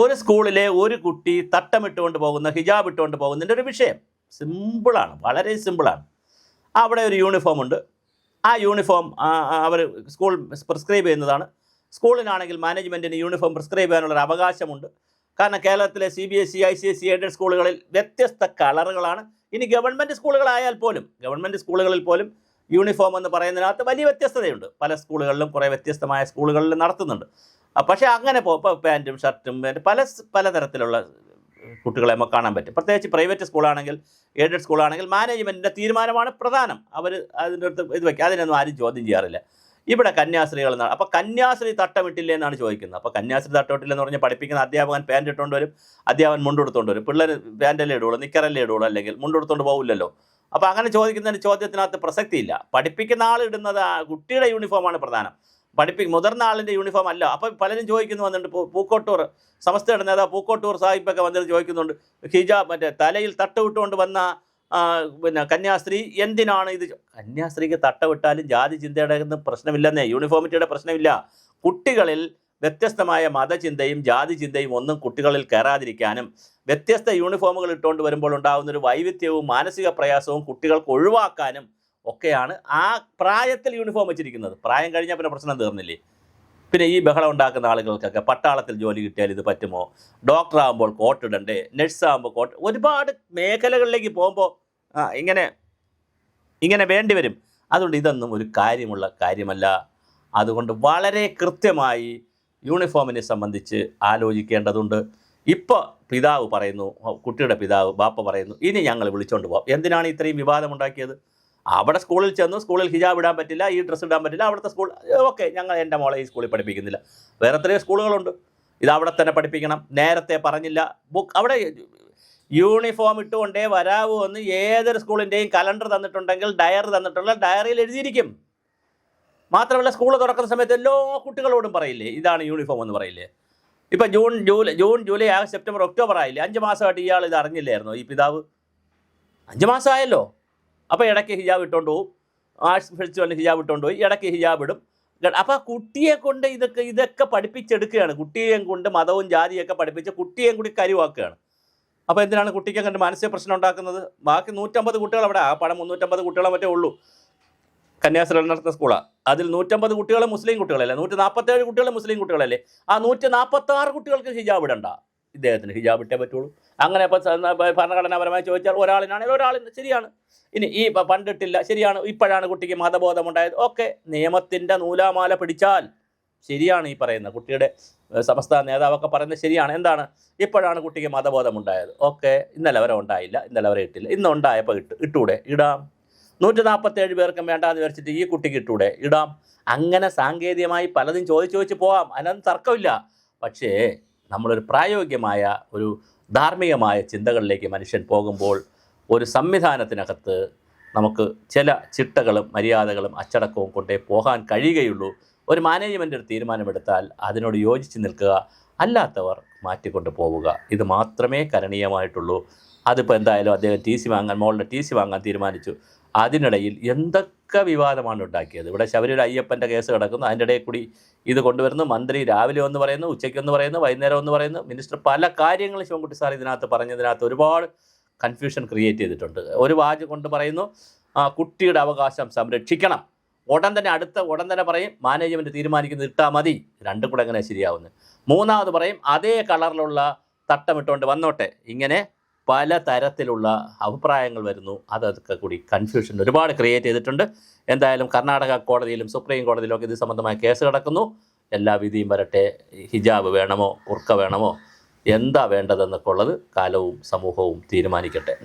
ഒരു സ്കൂളിലെ ഒരു കുട്ടി തട്ടമിട്ടുകൊണ്ട് പോകുന്ന ഹിജാബ് ഇട്ടുകൊണ്ട് പോകുന്നതിന്റെ ഒരു വിഷയം. സിമ്പിളാണ് വളരെ സിമ്പിളാണ്. അവിടെ ഒരു യൂണിഫോം ഉണ്ട്. ആ യൂണിഫോം അവർ സ്കൂൾ പ്രിസ്ക്രൈബ് ചെയ്യുന്നതാണ്. സ്കൂളിനാണെങ്കിൽ മാനേജ്മെന്റിന് യൂണിഫോം പ്രിസ്ക്രൈബ് ചെയ്യാനുള്ള ഒരു അവകാശമുണ്ട്. കാരണം കേരളത്തിലെ C B S E I C S C aided സ്കൂളുകളിൽ വ്യത്യസ്ത കളറുകളാണ്. ഇനി ഗവൺമെന്റ് സ്കൂളുകളായാൽ പോലും ഗവൺമെന്റ് സ്കൂളുകളിൽ പോലും യൂണിഫോം എന്ന് പറയുന്നതിനകത്ത് വലിയ വ്യത്യസ്തതയുണ്ട്. പല സ്കൂളുകളിലും കുറേ വ്യത്യസ്തമായ സ്കൂളുകളിൽ നടത്തുന്നുണ്ട്. പക്ഷേ അങ്ങനെ പാന്റും ഷർട്ടും പാന്റും പല പലതരത്തിലുള്ള കുട്ടികളെ നമുക്ക് കാണാൻ പറ്റും. പ്രത്യേകിച്ച് പ്രൈവറ്റ് സ്കൂളാണെങ്കിൽ എയ്ഡഡ് സ്കൂളാണെങ്കിൽ മാനേജ്മെന്റിന്റെ തീരുമാനമാണ് പ്രധാനം. അവർ അതിന്റെ അടുത്ത് ഇത് വയ്ക്കുക അതിനൊന്നും ആരും ചോദ്യം ചെയ്യാറില്ല. ഇവിടെ കന്യാസ്ത്രീകൾ എന്നാണ്. അപ്പോൾ കന്യാസ്ത്രീ തട്ടമിട്ടില്ലേ എന്നാണ് ചോദിക്കുന്നത്. അപ്പോൾ കന്യാസ്ത്രീ തട്ടമിട്ടില്ലെന്ന് പറഞ്ഞാൽ പഠിപ്പിക്കുന്ന അധ്യാപകൻ പാന്റ് ഇട്ടുകൊണ്ട് വരും അധ്യാപകൻ മുണ്ടെടുത്തുകൊണ്ട് വരും. പിള്ളേർ പാന്റല്ലേ ഇടുള്ളൂ നിക്കറല്ലേ ഇടുള്ളൂ അല്ലെങ്കിൽ മുണ്ടെടുത്തുകൊണ്ട് പോകില്ലല്ലോ അപ്പോൾ അങ്ങനെ ചോദിക്കുന്നതിന് ചോദ്യത്തിനകത്ത് പ്രസക്തിയില്ല. പഠിപ്പിക്കുന്ന ആൾ ഇടുന്നത് കുട്ടിയുടെ യൂണിഫോമാണ് പ്രധാനം. പഠിപ്പി മുതിർന്ന ആളിന്റെ യൂണിഫോം അല്ല. അപ്പോൾ പലരും ചോദിക്കുന്നു വന്നിട്ട് പൂക്കോട്ടൂർ സമസ്തയുടെ നേതാവ് പൂക്കോട്ടൂർ സാഹിബൊക്കെ വന്നിട്ട് ചോദിക്കുന്നുണ്ട് ഹിജാബ് മറ്റേ തലയിൽ തട്ട് വിട്ടുകൊണ്ട് വന്ന പിന്നെ കന്യാസ്ത്രീ എന്തിനാണ് ഇത്? കന്യാസ്ത്രീക്ക് തട്ട വിട്ടാലും ജാതി ചിന്തയുടെ പ്രശ്നമില്ലെന്നേ യൂണിഫോമിറ്റിയുടെ പ്രശ്നമില്ല. കുട്ടികളിൽ വ്യത്യസ്തമായ മതചിന്തയും ജാതി ചിന്തയും ഒന്നും കുട്ടികളിൽ കയറാതിരിക്കാനും വ്യത്യസ്ത യൂണിഫോമുകൾ ഇട്ടുകൊണ്ട് വരുമ്പോൾ ഉണ്ടാകുന്നൊരു വൈവിധ്യവും മാനസിക പ്രയാസവും കുട്ടികൾക്ക് ഒഴിവാക്കാനും ഒക്കെയാണ് ആ പ്രായത്തിൽ യൂണിഫോം വെച്ചിരിക്കുന്നത്. പ്രായം കഴിഞ്ഞാൽ പിന്നെ പ്രശ്നം തീർന്നില്ലേ? പിന്നെ ഈ ബഹളം ഉണ്ടാക്കുന്ന ആളുകൾക്കൊക്കെ പട്ടാളത്തിൽ ജോലി കിട്ടിയാൽ ഇത് പറ്റുമോ? ഡോക്ടർ ആകുമ്പോൾ കോട്ട് ഇടണ്ടേ? നഴ്സ് ആകുമ്പോൾ കോട്ട് ഒരുപാട് മേഖലകളിലേക്ക് പോകുമ്പോൾ ഇങ്ങനെ ഇങ്ങനെ വേണ്ടി വരും. അതുകൊണ്ട് ഇതൊന്നും ഒരു കാര്യമുള്ള കാര്യമല്ല. അതുകൊണ്ട് വളരെ കൃത്യമായി യൂണിഫോമിനെ സംബന്ധിച്ച് ആലോചിക്കേണ്ടതുണ്ട്. ഇപ്പോൾ പിതാവ് പറയുന്നു കുട്ടിയുടെ പിതാവ് ബാപ്പ പറയുന്നു ഇനി ഞങ്ങൾ വിളിച്ചുകൊണ്ട് പോകാം എന്തിനാണ് ഇത്രയും വിവാദമുണ്ടാക്കിയത്? അവിടെ സ്കൂളിൽ ചെന്നു സ്കൂളിൽ ഹിജാബ് ഇടാൻ പറ്റില്ല ഈ ഡ്രസ്സ് ഇടാൻ പറ്റില്ല അവിടുത്തെ സ്കൂൾ ഓക്കെ ഞങ്ങൾ എന്റെ മോളെ ഈ സ്കൂളിൽ പഠിപ്പിക്കുന്നില്ല. വേറെ എത്രയോ സ്കൂളുകളുണ്ട്. ഇത് അവിടെ തന്നെ പഠിപ്പിക്കണം. നേരത്തെ പറഞ്ഞില്ല. ബുക്ക് അവിടെ യൂണിഫോം ഇട്ടുകൊണ്ടേ വരാവൂ എന്ന് ഏതൊരു സ്കൂളിന്റെയും കലണ്ടർ തന്നിട്ടുണ്ടെങ്കിൽ ഡയറി തന്നിട്ടുള്ള ഡയറിയിൽ എഴുതിയിരിക്കും. മാത്രമല്ല സ്കൂൾ തുറക്കുന്ന സമയത്ത് എല്ലാ കുട്ടികളോടും പറയില്ലേ? ഇതാണ് യൂണിഫോം എന്ന് പറയില്ലേ? ഇപ്പം June July June July August September October ആയില്ലേ? അഞ്ച് മാസമായിട്ട് ഇയാൾ ഇത് അറിഞ്ഞില്ലായിരുന്നോ ഈ പിതാവ്. അഞ്ച് മാസമായല്ലോ. അപ്പോൾ ഇടയ്ക്ക് ഹിജാബ് ഇട്ടുകൊണ്ട് പോകും ആർട്സ് ഫെസ്റ്റിവലിന് ഹിജാബ് ഇട്ടുകൊണ്ട് പോയി ഇടയ്ക്ക് ഹിജാബ് ഇടും. അപ്പോൾ കുട്ടിയെ കൊണ്ട് ഇതൊക്കെ ഇതൊക്കെ പഠിപ്പിച്ചെടുക്കുകയാണ്. കുട്ടിയെയും കൊണ്ട് മതവും ജാതിയൊക്കെ പഠിപ്പിച്ച് കുട്ടിയെയും കൂടി കരുവാക്കുകയാണ്. അപ്പോൾ എന്തിനാണ് കുട്ടിക്ക് അങ്ങനെ മാനസിക പ്രശ്നം ഉണ്ടാക്കുന്നത്? ബാക്കി നൂറ്റമ്പത് കുട്ടികൾ അവിടെ ആ പടം മുന്നൂറ്റമ്പത് കുട്ടികളെ മറ്റേ ഉള്ളൂ. കന്യാസ്ത്രീ നടത്തുന്ന സ്കൂളാണ് അതിൽ നൂറ്റമ്പത് കുട്ടികൾ മുസ്ലിം കുട്ടികളല്ലേ? നൂറ്റി നാൽപ്പത്തേഴ് കുട്ടികൾ മുസ്ലിം കുട്ടികളല്ലേ? ആ നൂറ്റി നാൽപ്പത്താറ് കുട്ടികൾക്ക് ഹിജാബ് ഇടണ്ട. ഇദ്ദേഹത്തിന് ഹിജാബ് ഇട്ടേ പറ്റുള്ളൂ. അങ്ങനെ ഇപ്പോൾ ഭരണഘടനാപരമായി ചോദിച്ചാൽ ഒരാളിനാണെങ്കിൽ ഒരാളിന് ശരിയാണ്. ഇനി ഈ പണ്ടിട്ടില്ല ശരിയാണ്. ഇപ്പോഴാണ് കുട്ടിക്ക് മതബോധമുണ്ടായത്. ഓക്കെ നിയമത്തിന്റെ നൂലാമാല പിടിച്ചാൽ ശരിയാണ് ഈ പറയുന്നത്. കുട്ടിയുടെ സമസ്ത നേതാവൊക്കെ പറയുന്നത് ശരിയാണ്. എന്താണ്? ഇപ്പോഴാണ് കുട്ടിക്ക് മതബോധമുണ്ടായത്. ഓക്കെ ഇന്നലെ വരെ ഉണ്ടായില്ല ഇന്നലെ വരെ ഇട്ടില്ല. ഇന്ന് ഉണ്ടായപ്പോൾ ഇട്ട് ഇട്ടൂടെ? ഇടാം. നൂറ്റി നാൽപ്പത്തേഴ് പേർക്കും വേണ്ടാന്ന് വിചാരിച്ചിട്ട് ഈ കുട്ടിക്ക് ഇട്ടൂടെ? ഇടാം. അങ്ങനെ സാങ്കേതികമായി പലതും ചോദിച്ചു ചോദിച്ച് പോവാം. അതിനൊന്നും തർക്കമില്ല. പക്ഷേ നമ്മളൊരു പ്രായോഗികമായ ഒരു ധാർമ്മികമായ ചിന്തകളിലേക്ക് മനുഷ്യൻ പോകുമ്പോൾ ഒരു സംവിധാനത്തിനകത്ത് നമുക്ക് ചില ചിട്ടകളും മര്യാദകളും അച്ചടക്കവും കൊണ്ടേ പോകാൻ കഴിയുകയുള്ളൂ. ഒരു മാനേജ്മെന്റ് ഒരു തീരുമാനമെടുത്താൽ അതിനോട് യോജിച്ച് നിൽക്കുക അല്ലാത്തവർ മാറ്റിക്കൊണ്ട് പോവുക. ഇത് മാത്രമേ കരണീയമായിട്ടുള്ളൂ. അതിപ്പോൾ എന്തായാലും അദ്ദേഹം ടി സി വാങ്ങാൻ മോളുടെ ടി സി വാങ്ങാൻ തീരുമാനിച്ചു. അതിനിടയിൽ എന്തൊക്കെ വിവാദമാണ് ഉണ്ടാക്കിയത്? ഇവിടെ ശബരിമല അയ്യപ്പന്റെ കേസ് കിടക്കുന്നു. അതിന്റെ ഇടയിൽ കൂടി ഇത് കൊണ്ടുവരുന്നു. മന്ത്രി രാവിലെ ഒന്ന് പറയുന്നു ഉച്ചയ്ക്ക് ഒന്ന് പറയുന്നു വൈകുന്നേരം ഒന്ന് പറയുന്നു. മിനിസ്റ്റർ പല കാര്യങ്ങളും ശിവൻകുട്ടി സാർ ഇതിനകത്ത് പറഞ്ഞതിനകത്ത് ഒരുപാട് കൺഫ്യൂഷൻ ക്രിയേറ്റ് ചെയ്തിട്ടുണ്ട്. ഒരു വാജ് കൊണ്ട് പറയുന്നു കുട്ടിയുടെ അവകാശം സംരക്ഷിക്കണം. ഉടൻ തന്നെ അടുത്ത ഉടൻ തന്നെ പറയും മാനേജ്മെന്റ് തീരുമാനിക്കുന്നത് ഇട്ടാൽ മതി. രണ്ടും കൂടെ എങ്ങനെ ശരിയാവുന്നത് മൂന്നാമത് പറയും അതേ കളറിലുള്ള തട്ടമിട്ടുകൊണ്ട് വന്നോട്ടെ. ഇങ്ങനെ പല തരത്തിലുള്ള അഭിപ്രായങ്ങൾ വരുന്നു. അതൊക്കെ കൂടി കൺഫ്യൂഷൻ ഒരുപാട് ക്രിയേറ്റ് ചെയ്തിട്ടുണ്ട്. എന്തായാലും കർണാടക കോടതിയിലും സുപ്രീം കോടതിയിലും ഒക്കെ ഇത് സംബന്ധമായ കേസ് കിടക്കുന്നു. എല്ലാ വിധിയും വരട്ടെ. ഹിജാബ് വേണമോ? ഉർക്ക വേണമോ? എന്താ വേണ്ടതെന്നൊക്കെ ഉള്ളത് കാലവും സമൂഹവും തീരുമാനിക്കട്ടെ.